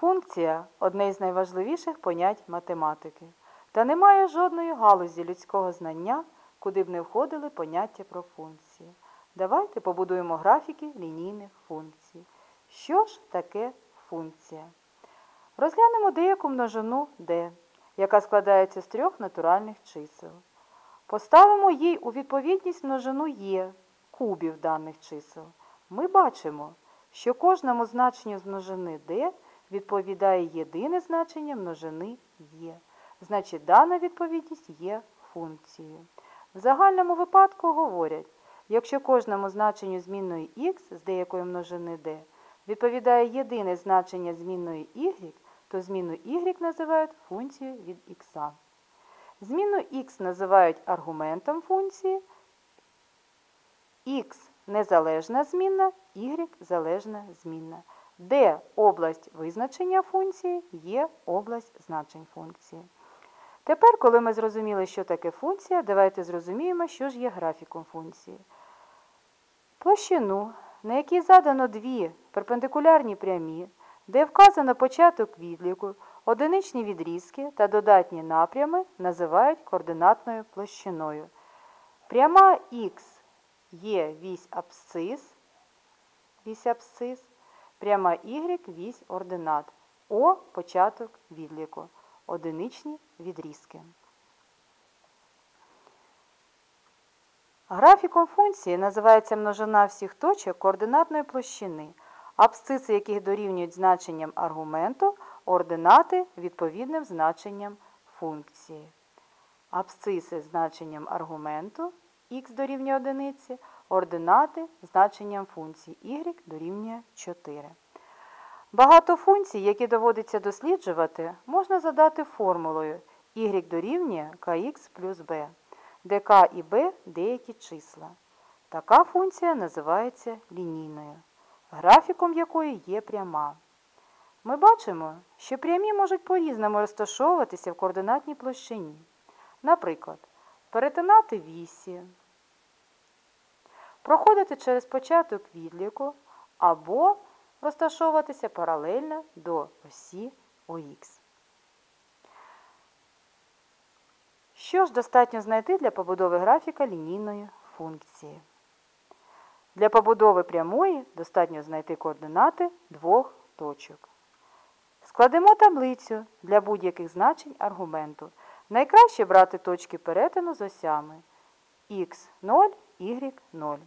Функція одне із найважливіших понять математики. Та немає жодної галузі людського знання, куди б не входили поняття про функції. Давайте побудуємо графіки лінійних функцій. Що ж таке функція? Розглянемо деяку множину d, яка складається з трьох натуральних чисел. Поставимо їй у відповідність множину є кубів даних чисел. Ми бачимо, що кожному значенню з множини d відповідає єдине значення множини є. Значить, дана відповідність є функцією. В загальному випадку говорять, якщо кожному значенню змінної х з деякої множини d відповідає єдине значення змінної y, то зміну y називають функцією від х. Зміну х називають аргументом функції, х незалежна змінна, y залежна змінна. Де область визначення функції є область значень функції. Тепер, коли ми зрозуміли, що таке функція, давайте зрозуміємо, що ж є графіком функції. Площину, на якій задано дві перпендикулярні прямі, де вказано початок відліку, одиничні відрізки та додатні напрями називають координатною площиною. Пряма х є вісь абсцис, вісь абсцис, пряма y вісь ординат, О початок відліку, одиничні відрізки. Графіком функції називається множина всіх точок координатної площини, абсциси яких дорівнюють значенням аргументу, ординати відповідним значенням функції. Абсциси значенням аргументу х дорівнює одиниці, ординати значенням функції y дорівнює 4. Багато функцій, які доводиться досліджувати, можна задати формулою y дорівнює kx плюс b, де k і b деякі числа. Така функція називається лінійною, графіком якої є пряма. Ми бачимо, що прямі можуть по-різному розташовуватися в координатній площині. Наприклад, перетинати вісі, проходити через початок відліку або розташовуватися паралельно до осі ОХ. Що ж достатньо знайти для побудови графіка лінійної функції? Для побудови прямої достатньо знайти координати двох точок. Складемо таблицю для будь-яких значень аргументу. Найкраще брати точки перетину з осями х0, y0.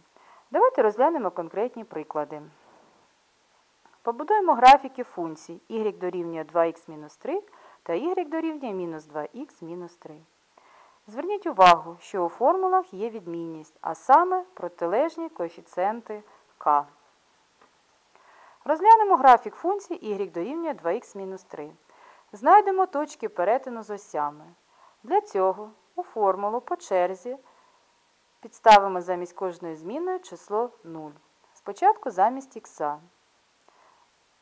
Давайте розглянемо конкретні приклади. Побудуємо графіки функцій y дорівнює 2х-3 та y дорівнює мінус 2х-3. Зверніть увагу, що у формулах є відмінність, а саме протилежні коефіцієнти k. Розглянемо графік функції y дорівнює 2х-3. Знайдемо точки перетину з осями. Для цього у формулу по черзі підставимо замість кожної змінної число 0. Спочатку замість х.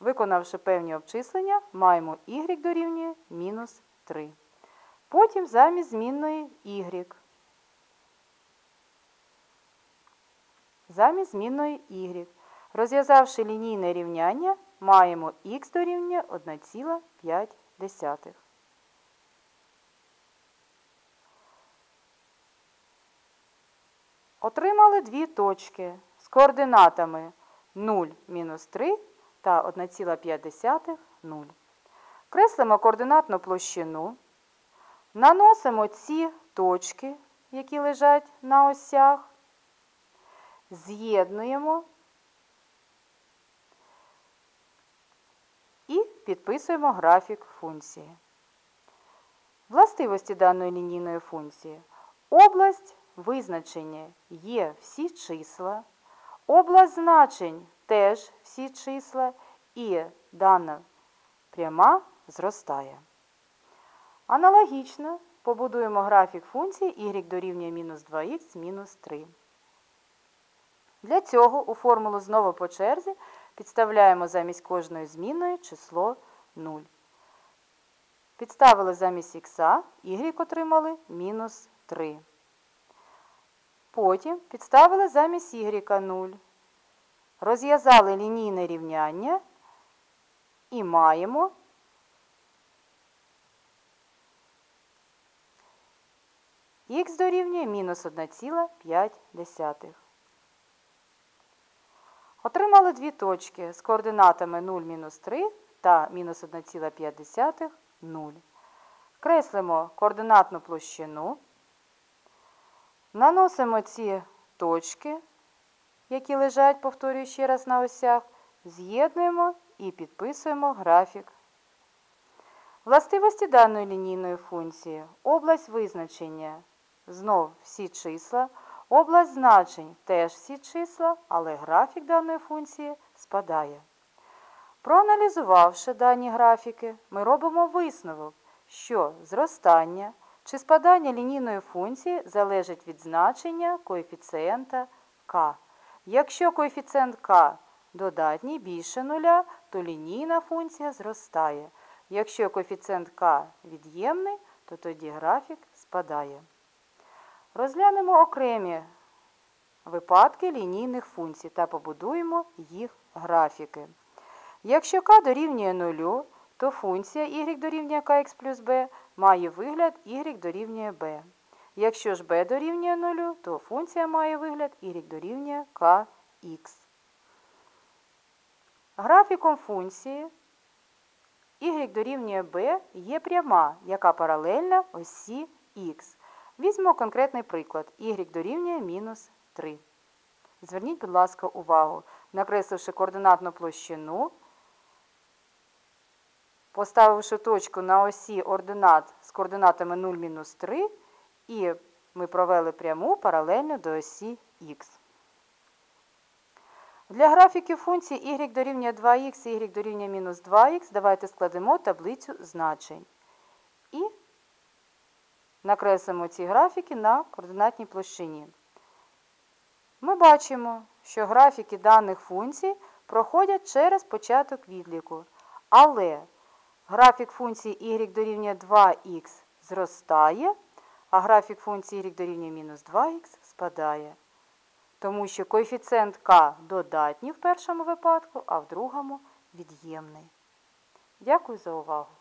Виконавши певні обчислення, маємо y дорівнює мінус 3. Потім замість змінної y. Замість змінної y. Розв'язавши лінійне рівняння, маємо х дорівнює 1,5. Отримали дві точки з координатами 0 мінус 3 та 1,5 0. Креслимо координатну площину, наносимо ці точки, які лежать на осях, з'єднуємо і підписуємо графік функції. Властивості даної лінійної функції. Область визначення є всі числа, область значень теж всі числа, і дана пряма зростає. Аналогічно побудуємо графік функції y дорівнює мінус 2х мінус 3. Для цього у формулу знову по черзі підставляємо замість кожної змінної число 0. Підставили замість х, y отримали мінус 3. Потім підставили замість y 0. Розв'язали лінійне рівняння і маємо х дорівнює мінус 1,5. Отримали дві точки з координатами 0 мінус 3 та мінус 1,5 0. Креслимо координатну площину. Наносимо ці точки, які лежать, повторюю ще раз на осях, з'єднуємо і підписуємо графік. Властивості даної лінійної функції область визначення знов всі числа, область значень теж всі числа, але графік даної функції спадає. Проаналізувавши дані графіки, ми робимо висновок, що зростання чи спадання лінійної функції залежить від значення коефіцієнта k. Якщо коефіцієнт k додатній більше нуля, то лінійна функція зростає. Якщо коефіцієнт k від'ємний, то тоді графік спадає. Розглянемо окремі випадки лінійних функцій та побудуємо їх графіки. Якщо k дорівнює 0, то функція y дорівнює kx плюс b має вигляд y дорівнює b. Якщо ж b дорівнює 0, то функція має вигляд y дорівнює kx. Графіком функції y дорівнює b є пряма, яка паралельна осі х. Візьмемо конкретний приклад. y дорівнює мінус 3. Зверніть, будь ласка, увагу, накресливши координатну площину, поставивши точку на осі ординат з координатами 0-3, і ми провели пряму паралельно до осі х. Для графіків функції y дорівнює 2х і y дорівнює мінус 2х давайте складемо таблицю значень. І накреслимо ці графіки на координатній площині. Ми бачимо, що графіки даних функцій проходять через початок відліку. Але графік функції y дорівнює 2х зростає, а графік функції y дорівнює мінус 2х спадає. Тому що коефіцієнт k додатній в першому випадку, а в другому від'ємний. Дякую за увагу.